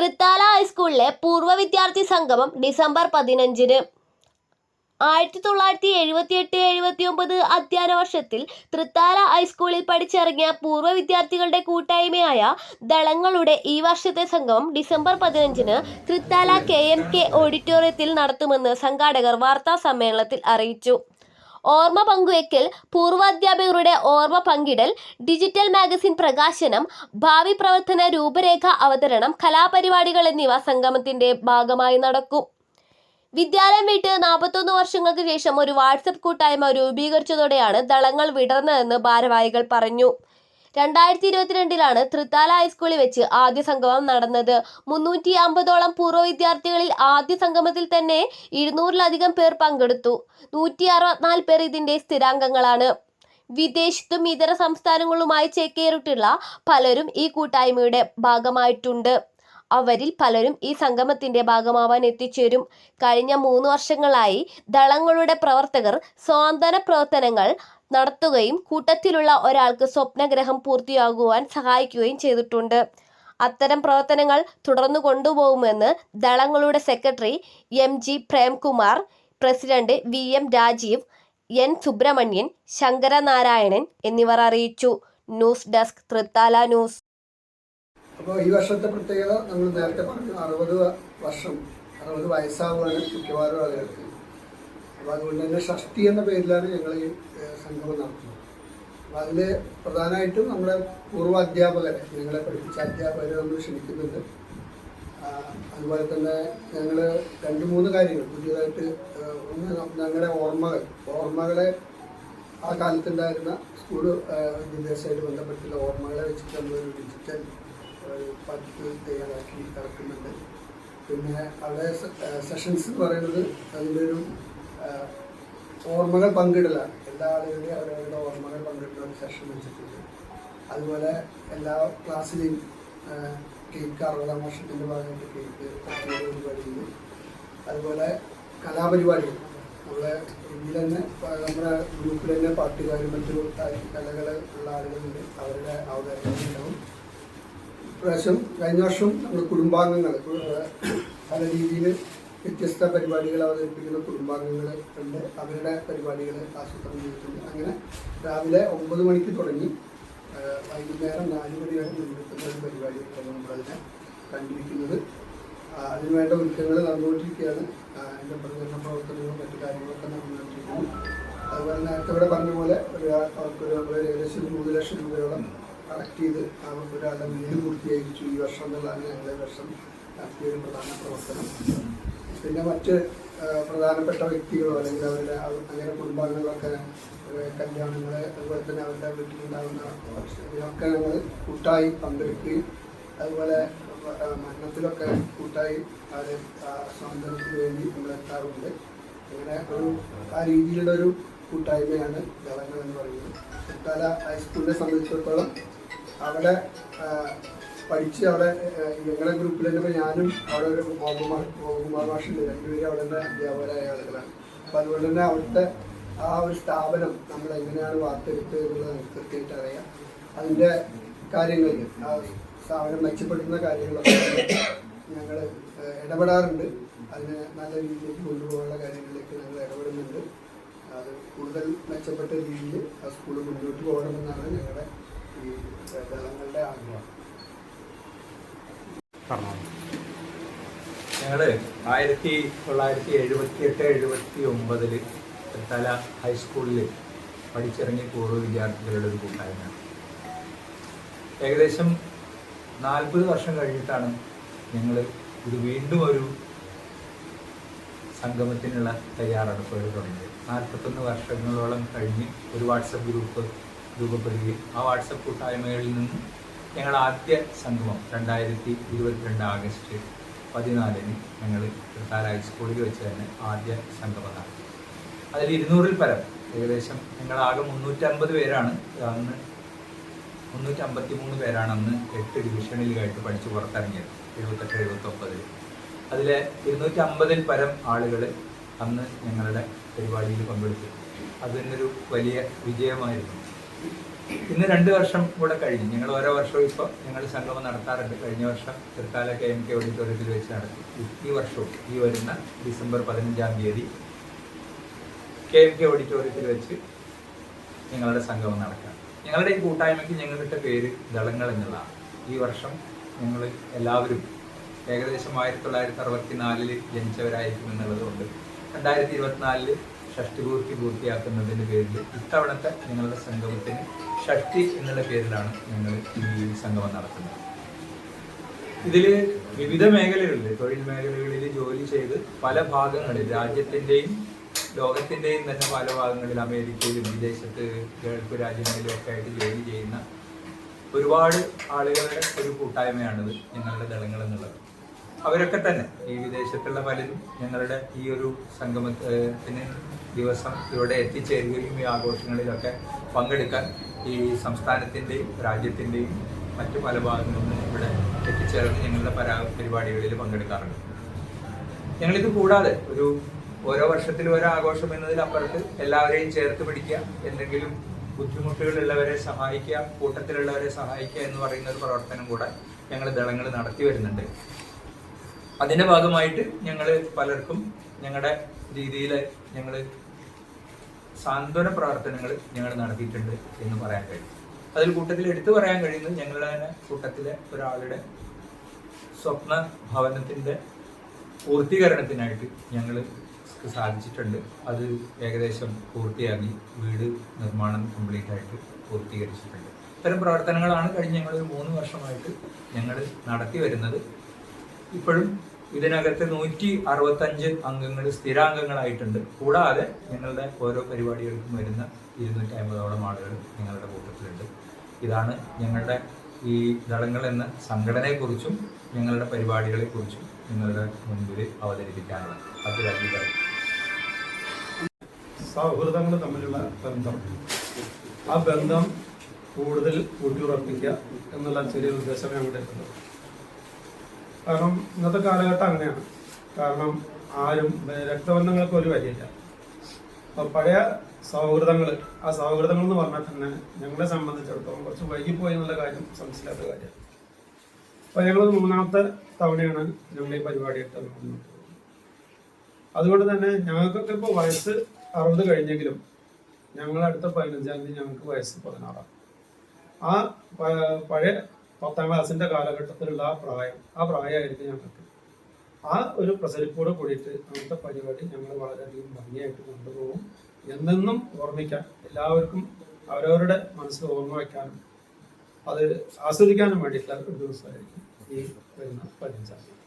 തൃത്താല ഹൈസ്കൂളിലെ പൂർവ വിദ്യാർത്ഥി സംഗമം ഡിസംബർ പതിനഞ്ചിന്. ആയിരത്തി തൊള്ളായിരത്തി എഴുപത്തി എട്ട് എഴുപത്തി ഒമ്പത് അധ്യയന വർഷത്തിൽ തൃത്താല ഹൈസ്കൂളിൽ പഠിച്ചിറങ്ങിയ പൂർവ വിദ്യാർത്ഥികളുടെ കൂട്ടായ്മയായ ദളങ്ങളുടെ ഈ വർഷത്തെ സംഗമം ഡിസംബർ പതിനഞ്ചിന് തൃത്താല കെ എം കെ ഓഡിറ്റോറിയത്തിൽ നടത്തുമെന്ന് സംഘാടകർ വാർത്താ സമ്മേളനത്തിൽ അറിയിച്ചു. ഓർമ്മ പങ്കുവയ്ക്കൽ പൂർവാധ്യാപകരുടെ ഓർമ്മ പങ്കിടൽ ഡിജിറ്റൽ മാഗസിൻ പ്രകാശനം ഭാവി പ്രവർത്തന രൂപരേഖ അവതരണം കലാപരിപാടികൾ എന്നിവ സംഗമത്തിന്റെ ഭാഗമായി നടക്കും. വിദ്യാലയം വിട്ട് നാൽപ്പത്തൊന്ന് വർഷങ്ങൾക്ക് ശേഷം ഒരു വാട്സപ്പ് കൂട്ടായ്മ രൂപീകരിച്ചതോടെയാണ് ദളങ്ങൾ വിടർന്നതെന്ന് ഭാരവാഹികൾ പറഞ്ഞു. രണ്ടായിരത്തി ഇരുപത്തിരണ്ടിലാണ് തൃത്താല ഹൈസ്കൂളിൽ വെച്ച് ആദ്യ സംഗമം നടന്നത്. മുന്നൂറ്റി അമ്പതോളം പൂർവ വിദ്യാർത്ഥികളിൽ ആദ്യ സംഗമത്തിൽ തന്നെ ഇരുന്നൂറിലധികം പേർ പങ്കെടുത്തു. നൂറ്റി അറുപത്തിനാല് പേർ ഇതിന്റെ സ്ഥിരാംഗങ്ങളാണ്. വിദേശത്തും ഇതര സംസ്ഥാനങ്ങളുമായി ചേക്കേറിട്ടുള്ള പലരും ഈ കൂട്ടായ്മയുടെ ഭാഗമായിട്ടുണ്ട്. അവരിൽ പലരും ഈ സംഗമത്തിന്റെ ഭാഗമാവാൻ എത്തിച്ചേരും. കഴിഞ്ഞ മൂന്ന് വർഷങ്ങളായി ദളങ്ങളുടെ പ്രവർത്തകർ സ്വാന്തന പ്രവർത്തനങ്ങൾ നടത്തുകയും കൂട്ടത്തിലുള്ള ഒരാൾക്ക് സ്വപ്നഗ്രഹം പൂർത്തിയാകുവാൻ സഹായിക്കുകയും ചെയ്തിട്ടുണ്ട്. അത്തരം പ്രവർത്തനങ്ങൾ തുടർന്നു കൊണ്ടുപോകുമെന്ന് ദളങ്ങളുടെ secretary M G Premkumar president V M Rajeev N Subrahmanyan Sankaranarayanan എന്നിവർ അറിയിച്ചു. News desk Thrithala news. അപ്പോൾ ഈ വർഷത്തെ പ്രത്യേകത നമ്മൾ നേരത്തെ പറഞ്ഞു. അറുപത് വർഷം അറുപത് വയസ്സാവുകയാണ് മിക്കവാറും ആളുകൾക്ക്. അപ്പോൾ അതുകൊണ്ട് തന്നെ ഷഷ്ടി എന്ന പേരിലാണ് ഞങ്ങൾ ഈ സംഗമം നടത്തുന്നത്. അപ്പോൾ അതിൽ പ്രധാനമായിട്ടും നമ്മുടെ പൂർവ അധ്യാപകരെ ഞങ്ങളെ പഠിപ്പിച്ച അധ്യാപകരെ നമ്മൾ ക്ഷണിക്കുന്നുണ്ട്. അതുപോലെ തന്നെ ഞങ്ങൾ രണ്ട് മൂന്ന് കാര്യങ്ങൾ പുതിയതായിട്ട് ഒന്ന് ഞങ്ങളുടെ ഓർമ്മകൾ. ഓർമ്മകളെ ആ കാലത്തുണ്ടായിരുന്ന സ്കൂൾ വിദ്യാഭ്യാസമായിട്ട് ബന്ധപ്പെട്ടുള്ള ഓർമ്മകളെ വെച്ചിട്ട് നമ്മളൊരു ഡിജിറ്റൽ പതിപ്പ് തയ്യാറാക്കി ഇറക്കുന്നുണ്ട് പിന്നെ അവിടെ സെഷൻസ് എന്ന് പറയുന്നത് അതിന്റെ ഒരു ഓർമ്മകൾ പങ്കിടലാണ്. എല്ലാ ആളുകളുടെയും അവരവരുടെ ഓർമ്മകൾ പങ്കിടുന്ന ഒരു സെഷൻ വെച്ചിട്ടുണ്ട്. അതുപോലെ എല്ലാ ക്ലാസ്സിലെയും കേക്ക് അറുപതാം വർഷത്തിന്റെ ഭാഗമായിട്ട് കേക്ക് പരിപാടിയിൽ അതുപോലെ കലാപരിപാടികൾ. നമ്മളെ ഇതിൽ തന്നെ നമ്മുടെ ഗ്രൂപ്പിൽ തന്നെ പാട്ടുകാരും മറ്റു കലകൾ ഉള്ള ആളുകളുണ്ട്. അവരുടെ അവതരണങ്ങളുണ്ടാവും ഇപ്രാവശ്യം കഴിഞ്ഞ വർഷം നമ്മുടെ കുടുംബാംഗങ്ങൾ പല രീതിയിൽ വ്യത്യസ്ത പരിപാടികൾ അവതരിപ്പിക്കുന്ന കുടുംബാംഗങ്ങൾ ഉണ്ട് അവരുടെ പരിപാടികൾ ആസൂത്രണം ചെയ്തിട്ടുണ്ട്. അങ്ങനെ രാവിലെ ഒമ്പത് മണിക്ക് തുടങ്ങി വൈകുന്നേരം നാല് മണി വരെ നിലനിർത്തുന്ന ഒരു പരിപാടിയാണ് നമ്മളതിനെ കണ്ടിരിക്കുന്നത്. അതിനുവേണ്ട ഒരുക്കങ്ങൾ നടന്നുകൊണ്ടിരിക്കുകയാണ്. അതിന്റെ പ്രചരണ പ്രവർത്തനങ്ങളും മറ്റു കാര്യങ്ങളൊക്കെ നടന്നുകൊണ്ടിരിക്കുന്നു. അതുപോലെ നേരത്തെ ഇവിടെ പറഞ്ഞ പോലെ ഒരു അവർക്ക് ഒരു നമ്മൾ ഏകദേശം ഒരു മൂന്ന് ലക്ഷം രൂപയോളം കളക്ട് ചെയ്ത് അവർക്ക് ഒരാളുടെ വീട് പൂർത്തിയായിരിക്കും ഈ വർഷം എന്നുള്ളതാണ് ഞങ്ങളുടെ വർഷം നടത്തിയ ഒരു പ്രധാന പ്രവർത്തനം. പിന്നെ മറ്റ് പ്രധാനപ്പെട്ട വ്യക്തികളോ അല്ലെങ്കിൽ അവരുടെ അങ്ങനെ കുടുംബാംഗങ്ങളൊക്കെ കല്യാണങ്ങൾ അതുപോലെ തന്നെ അവരുടെ വീട്ടിലുണ്ടാകുന്ന ഇതിനൊക്കെ ഞങ്ങൾ കൂട്ടായി പങ്കെടുക്കുകയും അതുപോലെ മരണത്തിലൊക്കെ കൂട്ടായി അവർ സ്വാതന്ത്ര്യത്തിന് വേണ്ടി നമ്മൾ എത്താറുണ്ട്. അങ്ങനെ ഒരു ആ രീതിയിലുള്ള ഒരു കൂട്ടായ്മയാണ് ഗവർണർ എന്ന് പറയുന്നത്. തല ഹൈസ്കൂളിനെ സംബന്ധിച്ചിടത്തോളം അവിടെ പഠിച്ച് അവിടെ ആ, ഞങ്ങളുടെ ഗ്രൂപ്പിൽ തന്നെ ഞാനും അവിടെ ഒരു ഗോപകുമാർ ഗോപകുമാർ മാഷുണ്ട്. രണ്ടുപേരും അവിടെ തന്നെ അധ്യാപകരായ ആളുകളാണ്. അപ്പം അതുകൊണ്ട് തന്നെ അവിടുത്തെ ആ ഒരു സ്ഥാപനം നമ്മൾ എങ്ങനെയാണ് വാർത്തെടുത്തത് എന്നുള്ളത് നമുക്ക് കൃത്യമായിട്ട് അറിയാം. അതിന്റെ കാര്യങ്ങൾ ആ സ്ഥാപനം മെച്ചപ്പെടുത്തുന്ന കാര്യങ്ങളൊക്കെ ഞങ്ങൾ ഇടപെടാറുണ്ട്. അതിനെ നല്ല രീതിയിലേക്ക് കൊണ്ടുപോകാനുള്ള കാര്യങ്ങളിലേക്ക് ഞങ്ങൾ ഇടപെടുന്നുണ്ട്. അത് കൂടുതൽ മെച്ചപ്പെട്ട രീതിയിൽ ആ സ്കൂൾ മുന്നോട്ട് പോകണമെന്നാണ് ഞങ്ങളുടെ ഈ ദളങ്ങളുടെ ആഗ്രഹം. ഞങ്ങൾ ആയിരത്തി തൊള്ളായിരത്തി എഴുപത്തി എട്ട് എഴുപത്തി ഒമ്പതിൽ തല ഹൈസ്കൂളിൽ പഠിച്ചിറങ്ങിയ പൂർവ വിദ്യാർത്ഥികളുടെ ഒരു കൂട്ടായ്മയാണ്. ഏകദേശം നാൽപ്പത് വർഷം കഴിഞ്ഞിട്ടാണ് ഞങ്ങൾ ഇത് വീണ്ടും ഒരു സംഗമത്തിനുള്ള തയ്യാറെടുപ്പുകൾ തുടങ്ങിയത്. നാൽപ്പത്തൊന്ന് വർഷങ്ങളോളം കഴിഞ്ഞ് ഒരു വാട്സപ്പ് ഗ്രൂപ്പ് രൂപപ്പെടുകയും ആ വാട്സപ്പ് കൂട്ടായ്മകളിൽ നിന്നും ഞങ്ങളുടെ ആദ്യ സംഗമം രണ്ടായിരത്തി ഇരുപത്തിരണ്ട് ആഗസ്റ്റ് പതിനാലിന് ഞങ്ങൾ തൃത്താല ഹൈസ്കൂളിൽ വെച്ച് തന്നെ ആദ്യ സംഗമം നടത്തി അതിൽ ഇരുന്നൂറിൽ പരം ഏകദേശം ഞങ്ങളാകെ മുന്നൂറ്റമ്പത് പേരാണ്. അന്ന് മുന്നൂറ്റമ്പത്തി മൂന്ന് പേരാണ് അന്ന് എട്ട് ഡിവിഷനിലായിട്ട് പഠിച്ച് പുറത്തിറങ്ങിയത് എഴുപത്തെട്ട് എഴുപത്തൊമ്പതിൽ അതിൽ ഇരുന്നൂറ്റി അമ്പതിൽ പരം ആളുകൾ അന്ന് ഞങ്ങളുടെ പരിപാടിയിൽ പങ്കെടുത്തു. അതിനൊരു വലിയ വിജയമായിരുന്നു. ഇന്ന് രണ്ട് വർഷം കൂടെ കഴിഞ്ഞു. ഞങ്ങൾ ഓരോ വർഷവും ഇപ്പോൾ ഞങ്ങൾ സംഗമം നടത്താറുണ്ട്. കഴിഞ്ഞ വർഷം തൃക്കാല കെ എം കെ ഓഡിറ്റോറിയത്തിൽ വെച്ച് നടത്തി. ഈ- വർഷവും ഈ വരുന്ന ഡിസംബർ പതിനഞ്ചാം തീയതി കെ എം കെ ഓഡിറ്റോറിയത്തിൽ വെച്ച് ഞങ്ങളുടെ സംഗമം നടക്കാം. ഞങ്ങളുടെ ഈ കൂട്ടായ്മയ്ക്ക് ഞങ്ങളുടെ പേര് ദളങ്ങൾ എന്നുള്ളതാണ്. ഈ വർഷം ഞങ്ങൾ എല്ലാവരും ഏകദേശം ആയിരത്തി തൊള്ളായിരത്തി അറുപത്തി നാലിൽ ജനിച്ചവരായിരിക്കും എന്നുള്ളത് കൊണ്ട് രണ്ടായിരത്തി ഇരുപത്തിനാലിൽ ഷഷ്ടിപൂർത്തി പൂർത്തിയാക്കുന്നതിന്റെ പേരിൽ ഇത്തവണത്തെ ഞങ്ങളുടെ സംഗമത്തിന് ഷഷ്ടി എന്നുള്ള പേരിലാണ് ഞങ്ങൾ ഈ സംഗമം നടത്തുന്നത്. ഇതിൽ വിവിധ മേഖലകളിൽ തൊഴിൽ മേഖലകളിൽ ജോലി ചെയ്ത് പല ഭാഗങ്ങളിൽ രാജ്യത്തിന്റെയും ലോകത്തിന്റെയും തന്നെ പല ഭാഗങ്ങളിൽ അമേരിക്കയിലും വിദേശത്ത് ഗൾഫ് രാജ്യങ്ങളിലും ഒക്കെ ആയിട്ട് ജോലി ചെയ്യുന്ന ഒരുപാട് ആളുകളുടെ ഒരു കൂട്ടായ്മയാണിത് ഞങ്ങളുടെ ദളങ്ങൾ എന്നുള്ളത്. അവരൊക്കെ തന്നെ ഈ വിദേശത്തുള്ള പലരും ഞങ്ങളുടെ ഈ ഒരു സംഗമത്തിന് ദിവസം ഇവിടെ എത്തിച്ചേരുകയും ഈ ആഘോഷങ്ങളിലൊക്കെ പങ്കെടുക്കാൻ ഈ സംസ്ഥാനത്തിന്റെയും രാജ്യത്തിന്റെയും മറ്റു പല ഭാഗങ്ങളിൽ നിന്നും ഇവിടെ എത്തിച്ചേർന്ന് ഞങ്ങളുടെ പരാ പരിപാടികളിൽ പങ്കെടുക്കാറുണ്ട്. ഞങ്ങളിത് കൂടാതെ ഒരു ഓരോ വർഷത്തിലും ഓരോ ആഘോഷം എന്നതിലപ്പുറത്ത് എല്ലാവരെയും ചേർത്ത് പിടിക്കുക എന്തെങ്കിലും ബുദ്ധിമുട്ടുകളുള്ളവരെ സഹായിക്കുക കൂട്ടത്തിലുള്ളവരെ സഹായിക്കുക എന്ന് പറയുന്ന ഒരു പ്രവർത്തനം കൂടെ ഞങ്ങൾ ദളങ്ങൾ നടത്തി വരുന്നുണ്ട്. അതിന്റെ ഭാഗമായിട്ട് ഞങ്ങൾ പലർക്കും ഞങ്ങളുടെ രീതിയിൽ ഞങ്ങൾ സാന്ത്വന പ്രവർത്തനങ്ങൾ ഞങ്ങൾ നടത്തിയിട്ടുണ്ട് എന്ന് പറയാൻ കഴിയും. അതിൽ കൂട്ടത്തിൽ എടുത്തു പറയാൻ കഴിയുന്നത് ഞങ്ങളുടെ തന്നെ കൂട്ടത്തിലെ ഒരാളുടെ സ്വപ്ന ഭവനത്തിന്റെ പൂർത്തീകരണത്തിനായിട്ട് ഞങ്ങൾ സാധിച്ചിട്ടുണ്ട്. അത് ഏകദേശം പൂർത്തിയാക്കി വീട് നിർമ്മാണം കംപ്ലീറ്റ് ആയിട്ട് പൂർത്തീകരിച്ചിട്ടുണ്ട്. ഇത്തരം പ്രവർത്തനങ്ങളാണ് കഴിഞ്ഞ ഞങ്ങൾ മൂന്ന് വർഷമായിട്ട് ഞങ്ങൾ നടത്തി വരുന്നത്. ഇപ്പോഴും ഇതിനകത്ത് നൂറ്റി അറുപത്തഞ്ച് അംഗങ്ങൾ സ്ഥിരാംഗങ്ങളായിട്ടുണ്ട്. കൂടാതെ ഞങ്ങളുടെ ഓരോ പരിപാടികൾക്കും വരുന്ന ഇരുന്നൂറ്റി അമ്പതോളം ആളുകൾ ഞങ്ങളുടെ കൂട്ടത്തിലുണ്ട്. ഇതാണ് ഞങ്ങളുടെ ഈ ദളങ്ങൾ എന്ന സംഘടനയെക്കുറിച്ചും ഞങ്ങളുടെ പരിപാടികളെക്കുറിച്ചും നിങ്ങളുടെ മുൻപിൽ അവതരിപ്പിക്കാനുള്ള അഭിരാജികൾ സൗഹൃദങ്ങൾ തമ്മിലുള്ള ബന്ധം. ആ ബന്ധം കൂടുതൽ ഊട്ടിയുറപ്പിക്കുക എന്നുള്ള ചെറിയ ഉദ്ദേശം ഞങ്ങളുടെ കാരണം ഇന്നത്തെ കാലഘട്ടം അങ്ങനെയാണ്. കാരണം ആരും രക്തബന്ധങ്ങൾക്ക് ഒരു വരിയില്ല അപ്പൊ പഴയ സൗഹൃദങ്ങൾ ആ സൗഹൃദങ്ങൾ എന്ന് പറഞ്ഞാൽ തന്നെ ഞങ്ങളെ സംബന്ധിച്ചിടത്തോളം കുറച്ച് വൈകിപ്പോയി എന്നുള്ള കാര്യം സംശയമില്ലാത്ത കാര്യമാണ്. അപ്പൊ ഞങ്ങൾ മൂന്നാമത്തെ തവണയാണ് ഞങ്ങൾ ഈ പരിപാടിയിട്ട് മുന്നോട്ട് അതുകൊണ്ട് തന്നെ ഞങ്ങൾക്കൊക്കെ ഇപ്പോൾ വയസ്സ് അറുപത് കഴിഞ്ഞെങ്കിലും ഞങ്ങൾ അടുത്ത പതിനഞ്ചാം തീയതി ഞങ്ങൾക്ക് വയസ്സ് പതിനാറാണ് ആ പഴയ പത്താം ക്ലാസ്സിന്റെ കാലഘട്ടത്തിലുള്ള ആ പ്രായം ആ പ്രായമായിരിക്കും ഞങ്ങൾക്ക് ആ ഒരു പ്രസരിപ്പോട് കൂടിയിട്ട് അന്നത്തെ പരിപാടി ഞങ്ങൾ വളരെയധികം ഭംഗിയായിട്ട് കൊണ്ടുപോകും എന്നെന്നും ഓർമ്മിക്കാൻ എല്ലാവർക്കും അവരവരുടെ മനസ്സിൽ ഓർമ്മ വയ്ക്കാനും അത് ആസ്വദിക്കാനും വേണ്ടിയിട്ടുള്ള ഒരു ദിവസമായിരിക്കും ഈ വരുന്ന പതിനഞ്ചാം തീയതി.